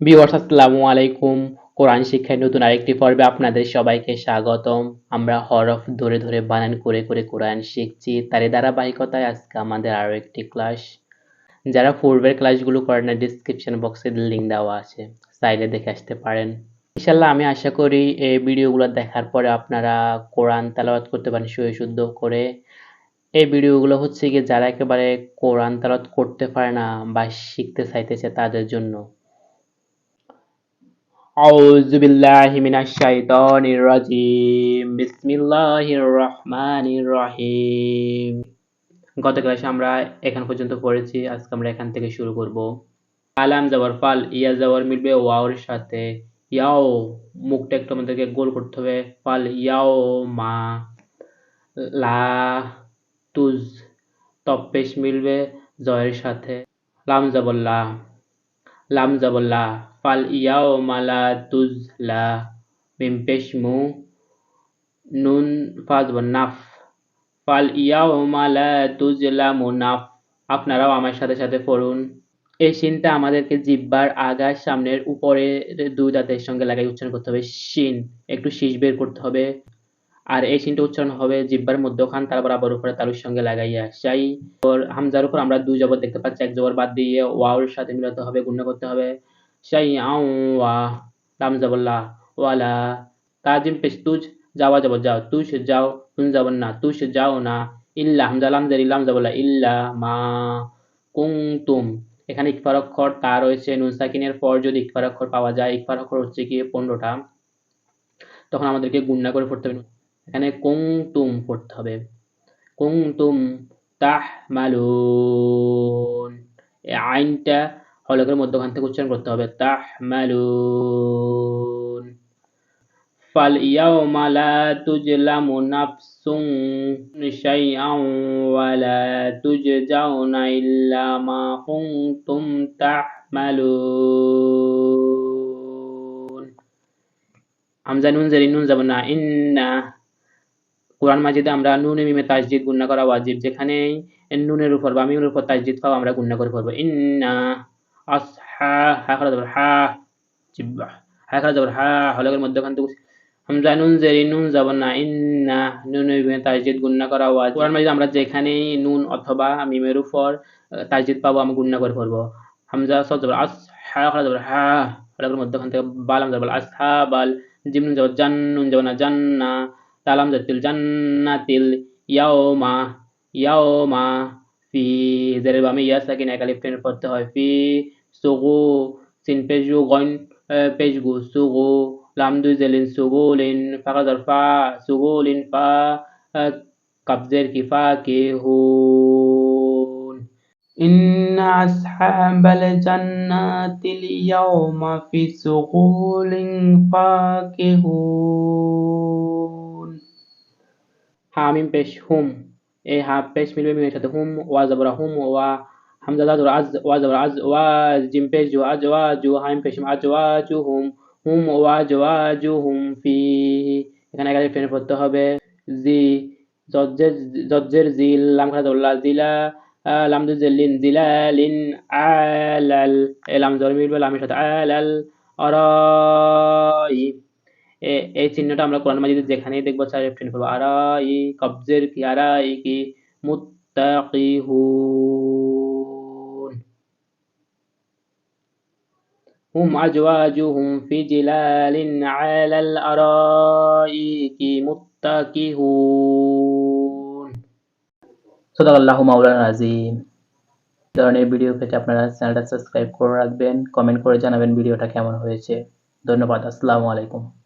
Viewers, আসসালামু আলাইকুম। কোরআন শিক্ষায় নতুন আরেকটি পর্বে আপনাদের সবাইকে স্বাগতম। আমরা হরফ ধরে ধরে বানান করে করে কোরআন শিখছি। তারই ধারাবাহিকতায় আজকে আমাদের আরও একটি ক্লাস। যারা পূর্বের ক্লাসগুলো করেন না ডিসক্রিপশন বক্সে লিঙ্ক দেওয়া আছে। চাইলে দেখে আসতে পারেন। ইনশাল্লাহ আমি আশা করি এই ভিডিওগুলো দেখার পরে আপনারা কোরআন তালাওয়াত করতে পারেন সহি শুদ্ধ করে। এই ভিডিওগুলো হচ্ছে কি যারা একেবারে কোরআন তালাওয়াত করতে পারে না বা শিখতে চাইতেছে তাদের জন্য। أعوذ بالله من الشيطان الرجيم بسم الله الرحمن الرحيم গত ক্লাসে আমরা এখান পর্যন্ত পড়েছি আজকে আমরা এখান থেকে শুরু করব আলাম যাওয়ার ফাল ইয়া যাওয়ার মিলবে ওয়াওর সাথে ইয়াও মুখটা একটু আমাদেরকে গোল করতে হবে ফাল ইয়াও মা লা তুজ তপ্পেশ মিলবে জয়ের সাথে লাম যাবল্লা লাম যাবল্লা মালা তুজলা মিম পেশ মু নুন ফাজ নাফ। ফাল ইয়াও মালা তুজলা মুনাফ আপনারাও আমার সাথে সাথে পড়ুন। এই শিনটা আমাদেরকে জিব্বার আগার সামনের উপরের দুই দাঁতের সঙ্গে লাগাই উচ্চারণ করতে হবে শিন। একটু শীষ বের করতে হবে। আর এই শিনটা উচ্চারণ হবে জিব্বার মধ্যখান তারপর আবার উপরে তালুর সঙ্গে লাগাইয়া সাই। হামজার উপর আমরা দুই জবর দেখতে পাচ্ছি। এক জবর বাদ দিয়ে ওয়াওর সাথে মিলাতে হবে, গুণ করতে হবে। আউ ওয়া লাম ওয়ালা তাজিম পেশ, তুজ যাওয়া যাব, যাও তুষ যাও, তুন যাব না তুষ যাও না, ইল্লা হামজা লাম জারি লাম জাবল্লা ইল্লা মা কুংতুম এখানে ইকফার অক্ষর তা রয়েছে, নুন সাকিনের পর যদি ইকফার অক্ষর পাওয়া যায়, ইকফার অক্ষর হচ্ছে কি পনেরোটা। তখন আমাদেরকে গুণনা করে পড়তে হবে। এখানে কুংতুম পড়তে হবে। কুংতুম তাহ মালুন আইনটা হলকের মধ্যখান থেকে উচ্চারণ করতে হবে। তাহ মালুন ফাল ইয়াউমা লা তুজলামু নাফসুন শাইআন ওয়া লা তুজজাউনা ইল্লা মা কুনতুম তা'মালুন হামজা নুন জারি নুন যাব না। ইন্না কোরআন মাজিদে আমরা নুনে মিমে তাসজিদ গুণনা করা ওয়াজিব। যেখানে নুনের উপর বা মিমের উপর তাসজিদ পাও আমরা গুণনা করে পড়ব। ইন্না আসহা হা হা হা হা হামজা আমরা যেখানে নুন অথবা মিমের উপর তাসজিদ পাবো, আমরা গুণনা করে পড়ব। হামজা সদ যাবে আস, হা হা মধ্যখান থেকে বালাম যাবে আসহা বাল। জিম নুন যাব, জান নুন যাব না, জান্না, তালাম জাতিল জান্নাতিল ইয়াওমা ইয়াওমা। في زي البامية ساكن أكاليف تين فرت هاي. في سوغو سين بيجو غون آه، بيجو سوغو لامدو زلين سوغو لين فاقا فا سوغو لين فا آه، كبزير كفاكهون إن أصحاب الجنة اليوم في سغول فاكهون حامين بشهم এই হা পেশ মিলবে মিমের সাথে হুম ওয়া জবরা হুম ওয়া হামজা দাদুর আজ ওয়া জবরা আজ ওয়া জিম পেশ জু আজ ওয়া জু হামিম পেশ আজ ওয়া জু হুম হুম ওয়া জওয়া জু হুম ফি এখানে একাধিক ট্রেনে পড়তে হবে। জি জজ্জের জজ্জের জিল, লাম দোল্লা জিলা লাম দু জিলিন জিলালিন আলাল, এ লাম জর মিলবে লামের সাথে আলাল অরাই এই চিহ্নটা আমরা কোরআন মাজিদে যেখানেই দেখব চার টেনে পড়ব আরাই কবজের কি? আরাই কি? আপনারা চ্যানেলটা সাবস্ক্রাইব করে রাখবেন কমেন্ট করে জানাবেন ভিডিওটা কেমন হয়েছে। ধন্যবাদ, আসসালামু আলাইকুম।